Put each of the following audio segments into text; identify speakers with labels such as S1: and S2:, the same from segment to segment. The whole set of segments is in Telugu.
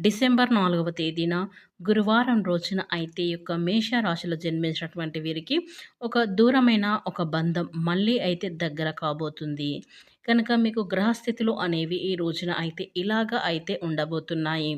S1: డిసెంబర్ నాలుగవ తేదీన గురువారం రోజున అయితే యొక్క మేషరాశిలో జన్మించినటువంటి వీరికి ఒక దూరమైన ఒక బంధం మళ్ళీ అయితే దగ్గర కాబోతుంది. కనుక మీకు గ్రహస్థితులు అనేవి ఈ రోజున అయితే ఇలాగా అయితే ఉండబోతున్నాయి.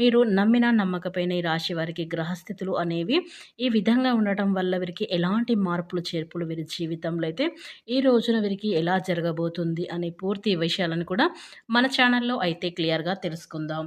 S1: మీరు నమ్మిన నమ్మకపైన ఈ రాశి వారికి గ్రహస్థితులు అనేవి ఈ విధంగా ఉండటం వల్ల వీరికి ఎలాంటి మార్పులు చేర్పులు వీరి జీవితంలో అయితే ఈ రోజున వీరికి ఎలా జరగబోతుంది అనే పూర్తి విషయాలను కూడా మన ఛానల్లో అయితే క్లియర్గా తెలుసుకుందాం.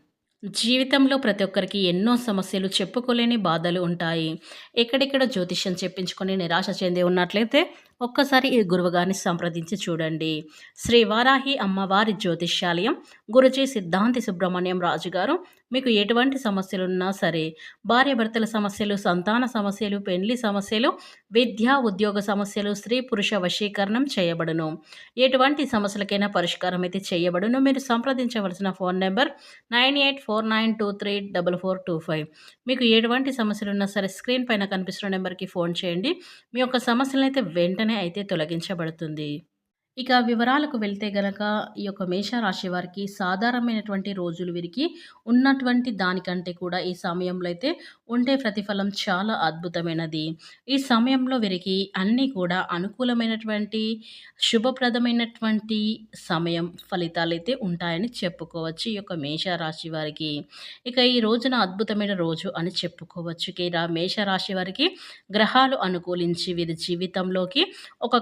S1: జీవితంలో ప్రతి ఒక్కరికి ఎన్నో సమస్యలు చెప్పుకోలేని బాధలు ఉంటాయి. ఎక్కడెక్కడ జ్యోతిష్యం చెప్పించుకొని నిరాశ చెంది ఉన్నట్లయితే ఒక్కసారి ఈ గురువుగారిని సంప్రదించి చూడండి. శ్రీ వారాహి అమ్మవారి జ్యోతిష్యాలయం గురుజీ సిద్ధాంతి సుబ్రహ్మణ్యం రాజు గారు మీకు ఎటువంటి సమస్యలు ఉన్నా సరే భార్యాభర్తల సమస్యలు సంతాన సమస్యలు పెళ్ళి సమస్యలు విద్యా ఉద్యోగ సమస్యలు స్త్రీ పురుష వశీకరణం చేయబడును. ఎటువంటి సమస్యలకైనా పరిష్కారం అయితే చేయబడును. మీరు సంప్రదించవలసిన phone number nine eight four nine two three double four two five. మీకు ఎటువంటి సమస్యలు ఉన్నా సరే స్క్రీన్ పైన కనిపిస్తున్న నెంబర్కి ఫోన్ చేయండి. మీ యొక్క సమస్యలను అయితే వెంటనే అయితే తొలగించబడుతుంది. ఇక వివరాలకు వెళ్తే గనక ఈ యొక్క మేషరాశి వారికి సాధారణమైనటువంటి రోజులు వీరికి ఉన్నటువంటి దానికంటే కూడా ఈ సమయంలో అయితే ఉండే ప్రతిఫలం చాలా అద్భుతమైనది. ఈ సమయంలో వీరికి అన్నీ కూడా అనుకూలమైనటువంటి శుభప్రదమైనటువంటి సమయం ఫలితాలు అయితే ఉంటాయని చెప్పుకోవచ్చు ఈ యొక్క మేషరాశి వారికి. ఇక ఈ రోజున అద్భుతమైన రోజు అని చెప్పుకోవచ్చు. ఇక మేషరాశి వారికి గ్రహాలు అనుకూలించి వీరి జీవితంలోకి ఒక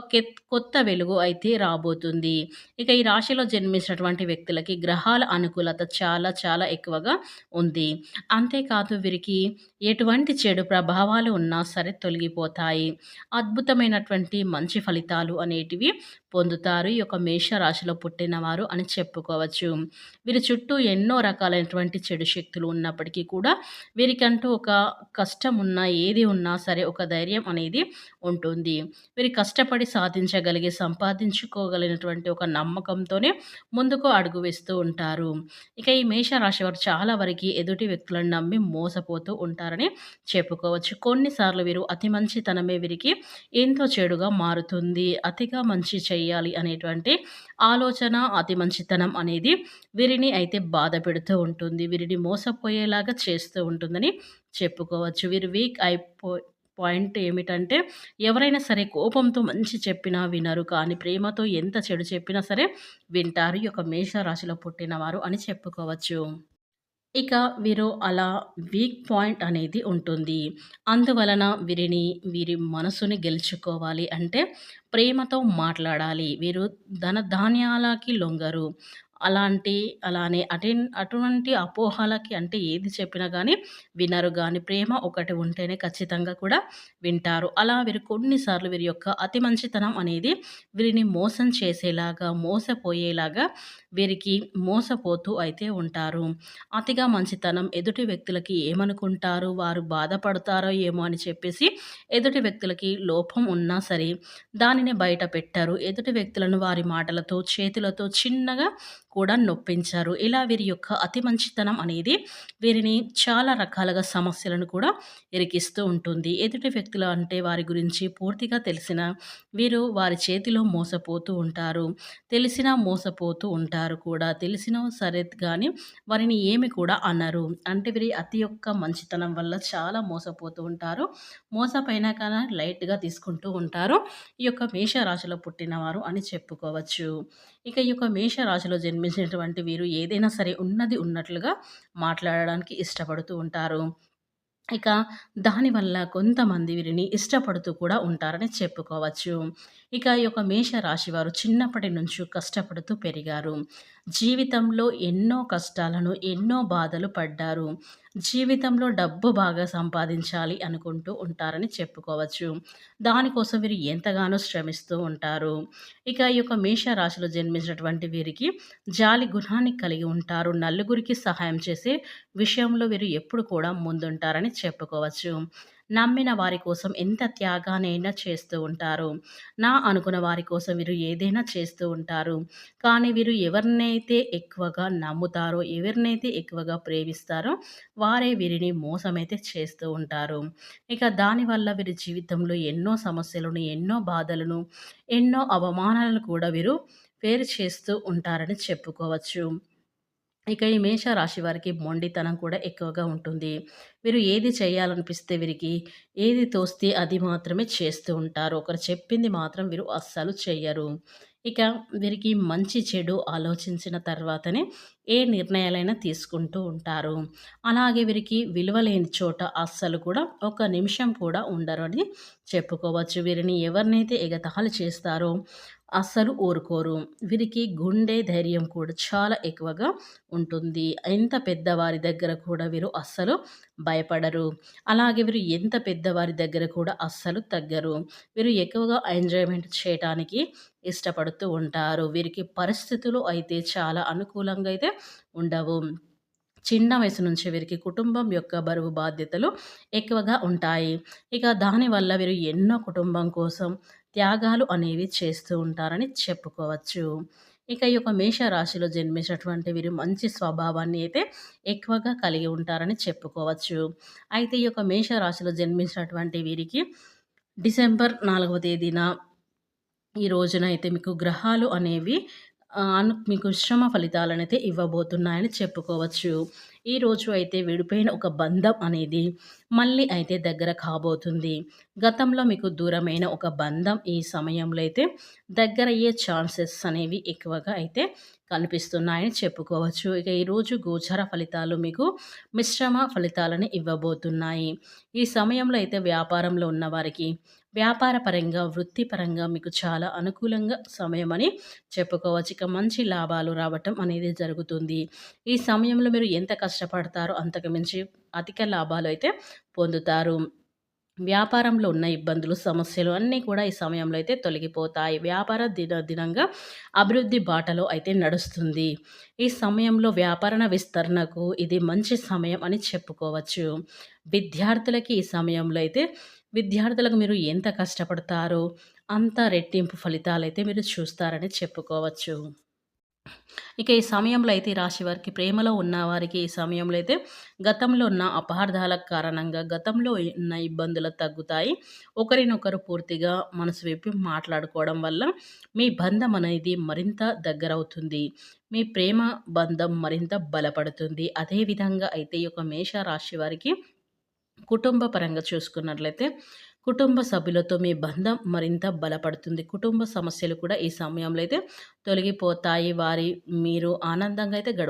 S1: కొత్త వెలుగు అయితే రాబోతుంది. ఇక ఈ రాశిలో జన్మించినటువంటి వ్యక్తులకి గ్రహాల అనుకూలత చాలా చాలా ఎక్కువగా ఉంది. అంతేకాదు వీరికి ఎటువంటి చెడు ప్రభావాలు ఉన్నా సరే తొలగిపోతాయి. అద్భుతమైనటువంటి మంచి ఫలితాలు అనేటివి పొందుతారు. ఈ యొక్క మేషరాశిలో పుట్టినవారు అని చెప్పుకోవచ్చు. వీరి చుట్టూ ఎన్నో రకాలైనటువంటి చెడు శక్తులు ఉన్నప్పటికీ కూడా వీరికంటూ ఒక కష్టం ఉన్నా ఏది ఉన్నా సరే ఒక ధైర్యం అనేది ఉంటుంది. వీరు కష్టపడి సాధించగలిగి సంపాదించుకోగలిగినటువంటి ఒక నమ్మకంతోనే ముందుకు అడుగు వేస్తూ ఉంటారు. ఇక ఈ మేషరాశి వారు చాలా వరకు ఎదుటి వ్యక్తులను నమ్మి మోసపోతూ ఉంటారని చెప్పుకోవచ్చు. కొన్నిసార్లు వీరు అతి మంచితనమే వీరికి ఎంతో చెడుగా మారుతుంది. అతిగా మంచి చేయాలి అనేటువంటి ఆలోచన అతి మంచితనం అనేది వీరిని అయితే బాధ పెడుతూ ఉంటుంది. వీరిని మోసపోయేలాగా చేస్తూ ఉంటుందని చెప్పుకోవచ్చు. వీరు వీక్ అయిపో పాయింట్ ఏమిటంటే ఎవరైనా సరే కోపంతో మంచి చెప్పినా వినరు. కానీ ప్రేమతో ఎంత చెడు చెప్పినా సరే వింటారు. ఈ యొక్క మేషరాశిలో పుట్టినవారు అని చెప్పుకోవచ్చు. ఇక వీరు అలా వీక్ పాయింట్ అనేది ఉంటుంది. అందువలన వీరిని వీరి మనసుని గెలుచుకోవాలి అంటే ప్రేమతో మాట్లాడాలి. వీరు ధన ధాన్యాలకి లొంగరు. అలాంటి అలానే అటెన్ అటువంటి అపోహలకి అంటే ఏది చెప్పినా కానీ వినరు కానీ ప్రేమ ఒకటి ఉంటేనే ఖచ్చితంగా కూడా వింటారు. అలా వీరు కొన్నిసార్లు వీరి యొక్క అతి మంచితనం అనేది వీరిని మోసం చేసేలాగా మోసపోయేలాగా వీరికి మోసపోతూ అయితే ఉంటారు. అతిగా మంచితనం ఎదుటి వ్యక్తులకి ఏమనుకుంటారు వారు బాధపడతారో ఏమో అని చెప్పేసి ఎదుటి వ్యక్తులకి లోపం ఉన్నా సరే దానిని బయట పెట్టారు. ఎదుటి వ్యక్తులను వారి మాటలతో చేతులతో చిన్నగా కూడా నొప్పించారు. ఇలా వీరి యొక్క అతి మంచితనం అనేది వీరిని చాలా రకాలుగా సమస్యలను కూడా ఇరికిస్తూ ఉంటుంది. ఎదుటి వ్యక్తులు అంటే వారి గురించి పూర్తిగా తెలిసిన వీరు వారి చేతిలో మోసపోతూ ఉంటారు. తెలిసినా మోసపోతూ ఉంటారు కూడా. తెలిసినా సరే కానీ వారిని ఏమి కూడా అనరు. అంటే వీరి అతి యొక్క మంచితనం వల్ల చాలా మోసపోతూ ఉంటారు. మోసపోయినా కానీ లైట్గా తీసుకుంటూ ఉంటారు. ఈ యొక్క మేషరాశిలో పుట్టినవారు అని చెప్పుకోవచ్చు. ఇక ఈ యొక్క మేషరాశిలో జన్మించినటువంటి వీరు ఏదైనా సరే ఉన్నది ఉన్నట్లుగా మాట్లాడడానికి ఇష్టపడుతూ ఉంటారు. ఇక దానివల్ల కొంతమంది వీరిని ఇష్టపడుతూ కూడా ఉంటారని చెప్పుకోవచ్చు. ఇక ఈ యొక్క మేష రాశి వారు చిన్నప్పటి నుంచి కష్టపడుతూ పెరిగారు. జీవితంలో ఎన్నో కష్టాలను ఎన్నో బాధలు పడ్డారు జీవితంలో డబ్బు బాగా సంపాదించాలి అనుకుంటూ ఉంటారని చెప్పుకోవచ్చు. దానికోసం వీరు ఎంతగానో శ్రమిస్తూ ఉంటారు. ఇక ఈ యొక్క మేషరాశిలో జన్మించినటువంటి వీరికి జాలి గుణాన్ని కలిగి ఉంటారు. నలుగురికి సహాయం చేసే విషయంలో వీరు ఎప్పుడు కూడా ముందుంటారని చెప్పుకోవచ్చు. నమ్మిన వారి కోసం ఎంత త్యాగానైనా చేస్తూ ఉంటారు. నా అనుకున్న వారి కోసం వీరు ఏదైనా చేస్తూ ఉంటారు. కానీ వీరు ఎవరినైతే ఎక్కువగా నమ్ముతారో, ఎవరినైతే ఎక్కువగా ప్రేమిస్తారో వారే వీరిని మోసమైతే చేస్తూ ఉంటారు. ఇక దానివల్ల వీరి జీవితంలో ఎన్నో సమస్యలను, ఎన్నో బాధలను, ఎన్నో అవమానాలను కూడా వీరు పేరు చేస్తూ ఉంటారని చెప్పుకోవచ్చు. ఇక ఈ మేష రాశి వారికి మొండితనం కూడా ఎక్కువగా ఉంటుంది. వీరు ఏది చేయాలనిపిస్తే వీరికి ఏది తోస్తే అది మాత్రమే చేస్తూ ఉంటారు. ఒకరు చెప్పింది మాత్రం వీరు అస్సలు చేయరు ఇక వీరికి మంచి చెడు ఆలోచించిన తర్వాతనే ఏ నిర్ణయాలైనా తీసుకుంటూ ఉంటారు. అలాగే వీరికి విలువ లేని చోట అస్సలు కూడా ఒక నిమిషం కూడా ఉండరు అని చెప్పుకోవచ్చు. వీరిని ఎవరినైతే ఎగతాళి చేస్తారో అస్సలు ఊరుకోరు. వీరికి గుండె ధైర్యం కూడా చాలా ఎక్కువగా ఉంటుంది. ఎంత పెద్దవారి దగ్గర కూడా వీరు అస్సలు భయపడరు. అలాగే వీరు ఎంత పెద్దవారి దగ్గర కూడా అస్సలు తగ్గరు. వీరు ఎక్కువగా ఎంజాయ్‌మెంట్ చేయటానికి ఇష్టపడుతూ ఉంటారు. వీరికి పరిస్థితులు అయితే చాలా అనుకూలంగా అయితే ఉండవు. చిన్న వయసు నుంచి వీరికి కుటుంబం యొక్క బరువు బాధ్యతలు ఎక్కువగా ఉంటాయి. ఇక దానివల్ల వీరు ఎన్నో కుటుంబం కోసం త్యాగాలు అనేవి చేస్తూ ఉంటారని చెప్పుకోవచ్చు. ఇక ఈ యొక్క మేషరాశిలో జన్మించినటువంటి వీరు మంచి స్వభావాన్ని అయితే ఎక్కువగా కలిగి ఉంటారని చెప్పుకోవచ్చు. అయితే ఈ యొక్క మేషరాశిలో జన్మించినటువంటి వీరికి డిసెంబర్ నాలుగవ తేదీన ఈ రోజున అయితే మీకు గ్రహాలు అనేవి అను మీకు శ్రమ ఫలితాలనైతే ఇవ్వబోతున్నాయని చెప్పుకోవచ్చు. ఈరోజు అయితే విడిపోయిన ఒక బంధం అనేది మళ్ళీ అయితే దగ్గర కాబోతుంది. గతంలో మీకు దూరమైన ఒక బంధం ఈ సమయంలో అయితే దగ్గరయ్యే ఛాన్సెస్ అనేవి ఎక్కువగా అయితే కనిపిస్తున్నాయని చెప్పుకోవచ్చు. ఇక ఈరోజు గోచర ఫలితాలు మీకు మిశ్రమ ఫలితాలను ఇవ్వబోతున్నాయి. ఈ సమయంలో అయితే వ్యాపారంలో ఉన్నవారికి వ్యాపార పరంగా, వృత్తిపరంగా మీకు చాలా అనుకూలంగా సమయం అని చెప్పుకోవచ్చు. ఇక మంచి లాభాలు రావటం అనేది జరుగుతుంది. ఈ సమయంలో మీరు ఎంత కష్టపడతారో అంతకు మించి అధిక లాభాలు అయితే పొందుతారు. వ్యాపారంలో ఉన్న ఇబ్బందులు, సమస్యలు అన్నీ కూడా ఈ సమయంలో అయితే తొలగిపోతాయి. వ్యాపార దిన దినంగా అభివృద్ధి బాటలో అయితే నడుస్తుంది. ఈ సమయంలో వ్యాపారణ విస్తరణకు ఇది మంచి సమయం అని చెప్పుకోవచ్చు. విద్యార్థులకి ఈ సమయంలో అయితే విద్యార్థులకు మీరు ఎంత కష్టపడతారో అంత రెట్టింపు ఫలితాలైతే మీరు చూస్తారని చెప్పుకోవచ్చు. ఇక ఈ సమయంలో అయితే ఈ రాశి వారికి ప్రేమలో ఉన్న వారికి ఈ సమయంలో అయితే గతంలో ఉన్న అపార్థాల కారణంగా గతంలో ఉన్న ఇబ్బందులు తగ్గుతాయి. ఒకరినొకరు పూర్తిగా మనసు విప్పి మాట్లాడుకోవడం వల్ల మీ బంధం అనేది మరింత దగ్గరవుతుంది. మీ ప్రేమ బంధం మరింత బలపడుతుంది. అదేవిధంగా అయితే ఈ యొక్క మేష రాశి వారికి కుటుంబ పరంగా చూసుకున్నట్లయితే కుటుంబ సభ్యులతో మీ బంధం మరింత బలపడుతుంది. కుటుంబ సమస్యలు కూడా ఈ సమయంలో అయితే తొలగిపోతాయి. వారి మీరు ఆనందంగా అయితే గడుపు